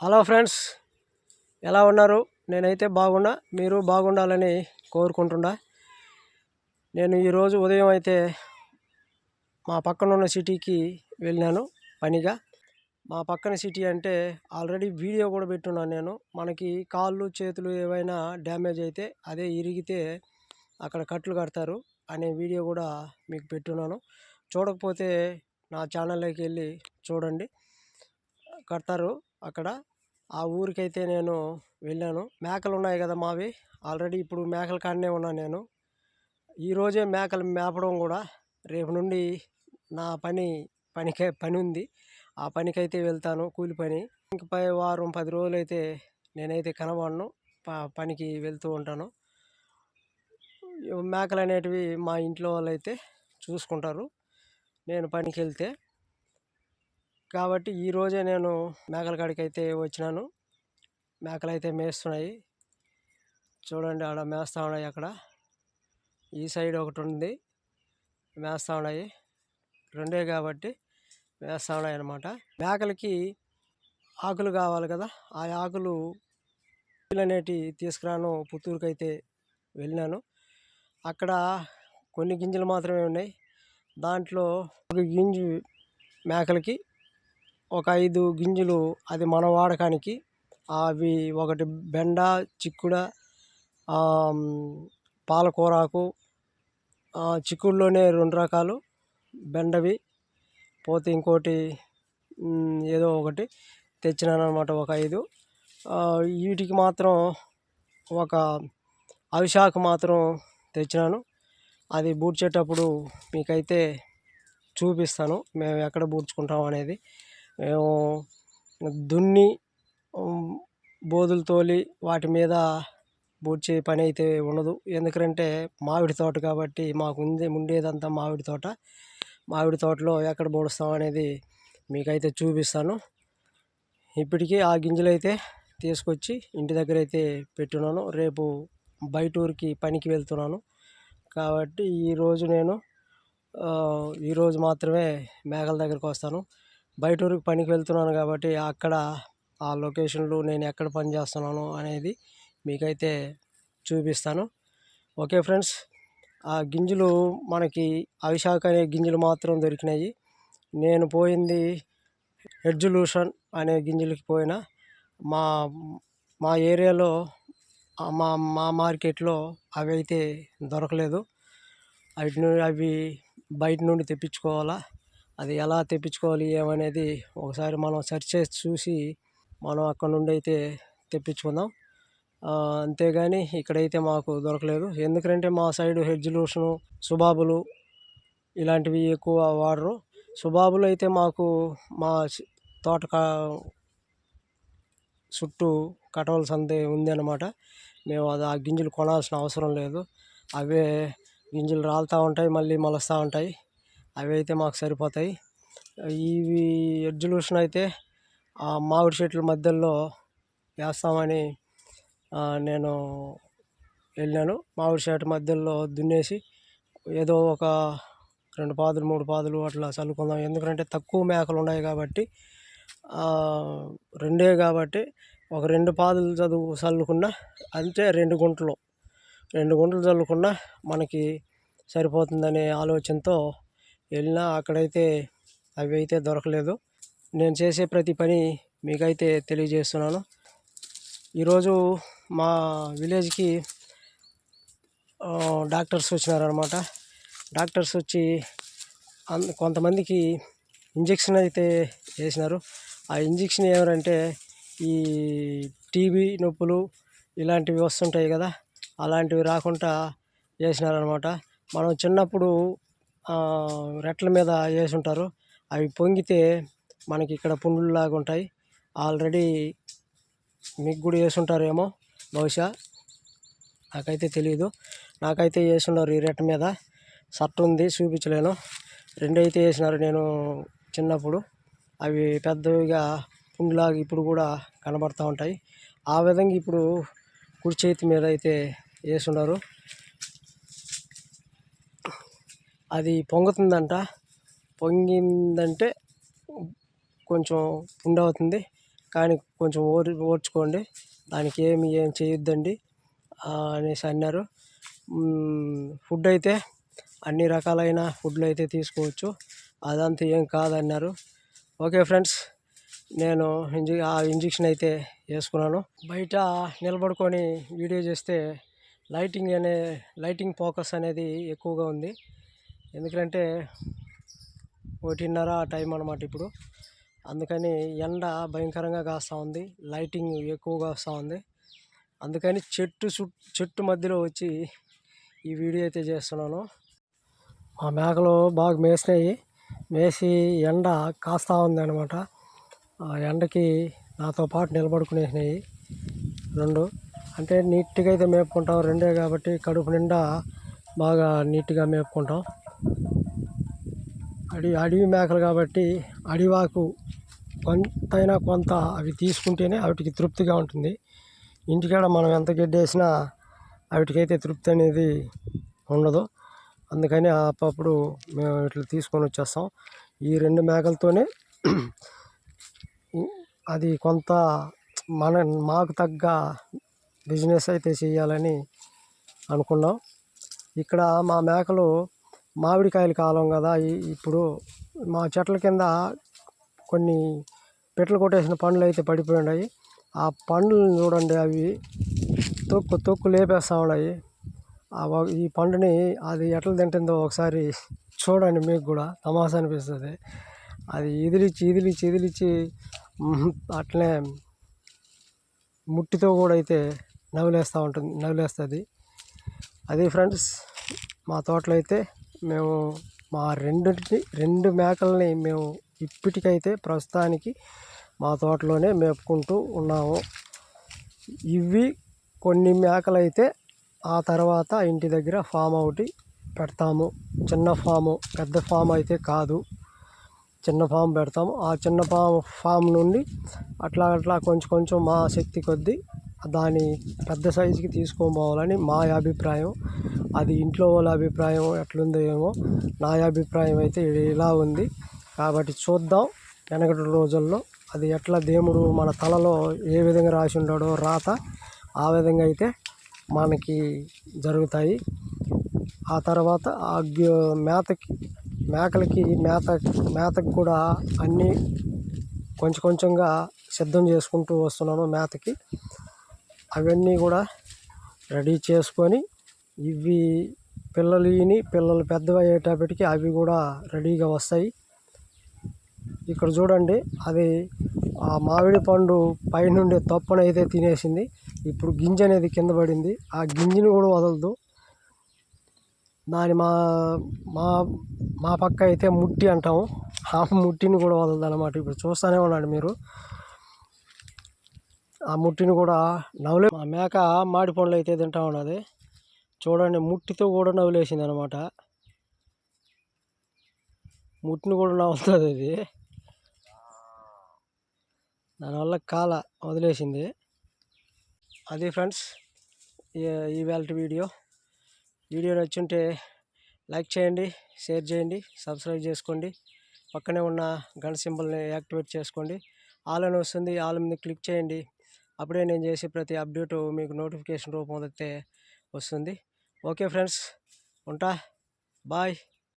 Hello friends ఎలా ఉన్నారు? నేనైతే బాగున్నా. మీరు బాగుండాలని కోరుకుంటున్నా. నేను ఈరోజు ఉదయం అయితే మా పక్కనున్న సిటీకి వెళ్ళినాను పనిగా. మా పక్కన సిటీ అంటే ఆల్రెడీ వీడియో కూడా పెట్టున్నాను నేను. మనకి కాళ్ళు చేతులు ఏవైనా డ్యామేజ్ అయితే అదే ఇరిగితే అక్కడ కట్లు కడతారు అనే వీడియో కూడా మీకు పెట్టున్నాను. చూడకపోతే నా ఛానల్లోకి వెళ్ళి చూడండి. కడతారు అక్కడ. ఆ ఊరికైతే నేను వెళ్ళాను. మేకలు ఉన్నాయి కదా మావి. ఆల్రెడీ ఇప్పుడు మేకల కాడనే ఉన్నాను నేను. ఈరోజే మేకలు మేపడం కూడా రేపు నుండి నా పని పనికే పని ఉంది. ఆ పనికైతే వెళ్తాను కూలి పని. ఇంకపై వారం పది రోజులైతే నేనైతే కనబడను. ప పనికి వెళ్తూ ఉంటాను. మేకలు అనేటివి మా ఇంట్లో వాళ్ళు అయితే చూసుకుంటారు. నేను పనికి వెళ్తే కాబట్టి ఈరోజే నేను మేకల కాడికి అయితే వచ్చినాను. మేకలు అయితే మేస్తున్నాయి. చూడండి ఆడ మేస్తూ ఉన్నాయి అక్కడ. ఈ సైడ్ ఒకటి ఉంది. మేస్తూ ఉన్నాయి. రెండే కాబట్టి మేస్తూ ఉన్నాయి అన్నమాట. మేకలకి ఆకులు కావాలి కదా. ఆ ఆకులు అనేటి తీసుకురాను. పుత్తూరుకి అయితే వెళ్ళినాను. అక్కడ కొన్ని గింజలు మాత్రమే ఉన్నాయి. దాంట్లో ఒక గింజ మేకలకి ఒక ఐదు గింజలు అది మన వాడకానికి. అవి ఒకటి బెండ చిక్కుడ పాలకూరాకు చిక్కుడులోనే రెండు రకాలు బెండవి పోతే ఇంకోటి ఏదో ఒకటి తెచ్చినాను అనమాట ఒక ఐదు. వీటికి మాత్రం ఒక అవిశాఖ మాత్రం తెచ్చినాను. అది బూడ్చేటప్పుడు మీకైతే చూపిస్తాను మేము ఎక్కడ బూడ్చుకుంటాం అనేది. మేము దున్ని బోదులు తోలి వాటి మీద బూడ్చే పని అయితే ఉండదు. ఎందుకంటే మామిడి తోట కాబట్టి మాకు ఉంది ఉండేదంతా మామిడి తోట. మామిడి తోటలో ఎక్కడ బోడుస్తాం అనేది మీకైతే చూపిస్తాను. ఇప్పటికీ ఆ గింజలు అయితే తీసుకొచ్చి ఇంటి దగ్గర అయితే పెట్టున్నాను. రేపు బయట ఊరికి పనికి వెళ్తున్నాను. కాబట్టి ఈరోజు నేను ఈరోజు మాత్రమే మేఘల దగ్గరకు వస్తాను. బయట ఊరికి పనికి వెళ్తున్నాను కాబట్టి అక్కడ ఆ లొకేషన్లో నేను ఎక్కడ పని చేస్తున్నాను అనేది మీకైతే చూపిస్తాను. ఓకే ఫ్రెండ్స్ ఆ గింజలు మనకి అవిశాఖ అనే గింజలు మాత్రం దొరికినాయి. నేను పోయింది ఎడ్జులూషన్ అనే గింజలకి పోయిన. మా మా ఏరియాలో మా మా మార్కెట్లో అవి అయితే దొరకలేదు అవి అవి బయట నుండి తెప్పించుకోవాలా? అది ఎలా తెప్పించుకోవాలి ఏమనేది ఒకసారి మనం సెర్చ్ చేసి చూసి మనం అక్కడ నుండి అయితే తెప్పించుకుందాం. అంతేగాని ఇక్కడైతే మాకు దొరకలేదు. ఎందుకంటే మా సైడు హెడ్జ్లూషను సుబాబులు ఇలాంటివి ఎక్కువ వాడరు. సుబాబులు అయితే మాకు మా తోట చుట్టూ కటవల ఉంది అనమాట మేము అది ఆ గింజలు కొనాల్సిన అవసరం లేదు. అవే గింజలు రాలుతూ ఉంటాయి మళ్ళీ మొలుస్తూ ఉంటాయి. అవి అయితే మాకు సరిపోతాయి. ఇవి ఎడ్జులూషన్ అయితే ఆ మామిడి చెట్ల మధ్యలో వేస్తామని నేను వెళ్ళాను. మామిడి చెట్టు మధ్యలో దున్నేసి ఏదో ఒక రెండు పాదులు మూడు పాదులు అట్లా చల్లుకుందాం. ఎందుకంటే తక్కువ మేకలు ఉన్నాయి కాబట్టి రెండే కాబట్టి ఒక రెండు పాదులు చదువు చల్లుకున్నా అంతే రెండు గుంటలు. రెండు గుంటలు చల్లుకున్నా మనకి సరిపోతుందనే ఆలోచనతో వెళ్ళినా అక్కడైతే అవి అయితే దొరకలేదు. నేను చేసే ప్రతి పని మీకైతే తెలియజేస్తున్నాను. ఈరోజు మా విలేజ్కి డాక్టర్స్ వచ్చినారనమాట డాక్టర్స్ వచ్చి కొంతమందికి ఇంజక్షన్ అయితే వేసినారు. ఆ ఇంజక్షన్ ఏమంటే ఈ టీబీ నొప్పులు ఇలాంటివి వస్తుంటాయి కదా అలాంటివి రాకుండా వేసినారనమాట మనం చిన్నప్పుడు రెట్ల మీద వేసి ఉంటారు అవి పొంగితే మనకి ఇక్కడ పుండ్లులాగా ఉంటాయి. ఆల్రెడీ మీకు కూడా వేసి ఉంటారేమో బహుశా. నాకైతే తెలియదు నాకైతే వేసున్నారు ఈ రెట్ట మీద. షర్ట్ ఉంది చూపించలేను. రెండు అయితే వేసినారు నేను చిన్నప్పుడు. అవి పెద్దవిగా పుండ్లాగా ఇప్పుడు కూడా కనబడుతూ ఉంటాయి. ఆ విధంగా ఇప్పుడు కుడి చేతి మీద అయితే వేసున్నారు అది పొంగుతుందంట. పొంగిందంటే కొంచెం పుండు అవుతుంది కానీ కొంచెం ఓర్ ఓర్చుకోండి. దానికి ఏమి ఏం చేయొద్దండి. అనేసి అన్నారు. ఫుడ్ అయితే అన్ని రకాలైన ఫుడ్లు అయితే తీసుకోవచ్చు. అదంతా ఏం కాదన్నారు. ఓకే ఫ్రెండ్స్ నేను ఇంజ ఆ ఇంజెక్షన్ అయితే వేసుకున్నాను. బయట నిలబడుకొని వీడియో చేస్తే లైటింగ్ అనే లైటింగ్ ఫోకస్ అనేది ఎక్కువగా ఉంది. ఎందుకంటే ఒకటిన్నర ఆ టైం అనమాట ఇప్పుడు. అందుకని ఎండ భయంకరంగా కాస్తూ ఉంది లైటింగ్ ఎక్కువగా వస్తూ ఉంది. అందుకని చెట్టు చుట్ చెట్టు మధ్యలో వచ్చి ఈ వీడియో అయితే చేస్తున్నాను. మా మేకలు బాగా మేసినాయి. మేసి ఎండ కాస్తూ ఉంది అనమాట ఆ ఎండకి నాతో పాటు నిలబడుకునేసినాయి రెండు. అంటే నీట్గా అయితే మేపుకుంటాం రెండే కాబట్టి కడుపు నిండా బాగా నీట్గా మేపుకుంటాం. అడవి అడవి మేకలు కాబట్టి అడివాకు కొంతైనా కొంత అవి తీసుకుంటేనే వాటికి తృప్తిగా ఉంటుంది. ఇంటికాడ మనం ఎంత గడ్డేసినా వాటికైతే తృప్తి అనేది ఉండదు. అందుకని అప్పుడప్పుడు మేము ఇట్లా తీసుకొని వచ్చేస్తాం. ఈ రెండు మేకలతోనే అది కొంత మన మాకు తగ్గ బిజినెస్ అయితే చేయాలని అనుకున్నాం. ఇక్కడ మా మేకలు మామిడికాయల కాలం కదా ఇప్పుడు మా చెట్ల కింద కొన్ని పిట్టలు కొట్టేసిన పండ్లు అయితే పడిపోయి ఉన్నాయి. ఆ పండ్లను చూడండి అవి తొక్కు తొక్కు లేపేస్తూ ఉన్నాయి. ఈ పండుని అది ఎట్లా తింటుందో ఒకసారి చూడండి మీకు కూడా తమాషా అనిపిస్తుంది. అది ఇదిలిచ్చి ఇదిలిచ్చి ఇదిలిచ్చి అట్లనే ముట్టితో కూడా అయితే నవ్వులేస్తూ ఉంటుంది నవ్వులేస్తుంది అది ఫ్రెండ్స్ మా తోటలో అయితే మేము మా రెండింటిని రెండు మేకల్ని మేము ఇప్పటికైతే ప్రస్తుతానికి మా తోటలోనే మేపుకుంటూ ఉన్నాము. ఇవి కొన్ని మేకలు అయితే ఆ తర్వాత ఇంటి దగ్గర ఫామ్ ఒకటి పెడతాము. చిన్న ఫాము పెద్ద ఫామ్ అయితే కాదు. చిన్న ఫామ్ పెడతాము. ఆ చిన్న ఫామ్ ఫామ్ నుండి అట్లా అట్లా కొంచెం కొంచెం మా శక్తి కొద్దీ దాని పెద్ద సైజుకి తీసుకొని పోవాలని మా అభిప్రాయం. అది ఇంట్లో వాళ్ళ అభిప్రాయం ఎట్లుందో ఏమో నా అభిప్రాయం అయితే ఇలా ఉంది. కాబట్టి చూద్దాం వెనకటి రోజుల్లో అది ఎట్లా దేవుడు మన తలలో ఏ విధంగా రాసి ఉన్నాడో రాత ఆ విధంగా అయితే మనకి జరుగుతాయి. ఆ తర్వాత ఆ గ్య- మేతకి మేకలకి మేత మేతకి కూడా అన్నీ కొంచెం కొంచెంగా సిద్ధం చేసుకుంటూ వస్తున్నాను మేతకి. అవన్నీ కూడా రెడీ చేసుకొని ఇవి పిల్లలు ఈని పిల్లలు పెద్దవి అయ్యేటప్పటికి అవి కూడా రెడీగా వస్తాయి. ఇక్కడ చూడండి అది ఆ మామిడి పండు పైనుండే తొప్పను అయితే తినేసింది. ఇప్పుడు గింజ అనేది కింద పడింది. ఆ గింజని కూడా వదలదు. దాని మా మా మా పక్క అయితే ముట్టి అంటాము. ఆ ముట్టిని కూడా వదలదు అనమాట ఇప్పుడు చూస్తూనే ఉన్నాడు మీరు. ఆ ముట్టిని కూడా నవ్వులే. మా మేక మాడి పండ్లు అయితే తింటా ఉన్నది. చూడండి ముట్టితో కూడా నవ్వులేసింది అనమాట ముట్టిని కూడా నవ్వుతుంది అది దానివల్ల కాల వదిలేసింది. అది ఫ్రెండ్స్ ఈ వీడియో. వీడియో నచ్చుంటే లైక్ చేయండి షేర్ చేయండి సబ్స్క్రైబ్ చేసుకోండి. పక్కనే ఉన్న గంట సింబల్ని యాక్టివేట్ చేసుకోండి. ఆల్ అని వస్తుంది ఆల్ మీద క్లిక్ చేయండి. అప్పుడే నేను చేసే ప్రతి అప్డేట్ మీకు నోటిఫికేషన్ రూపంలో వస్తుంది. ఓకే ఫ్రెండ్స్ ఉంటా. బాయ్.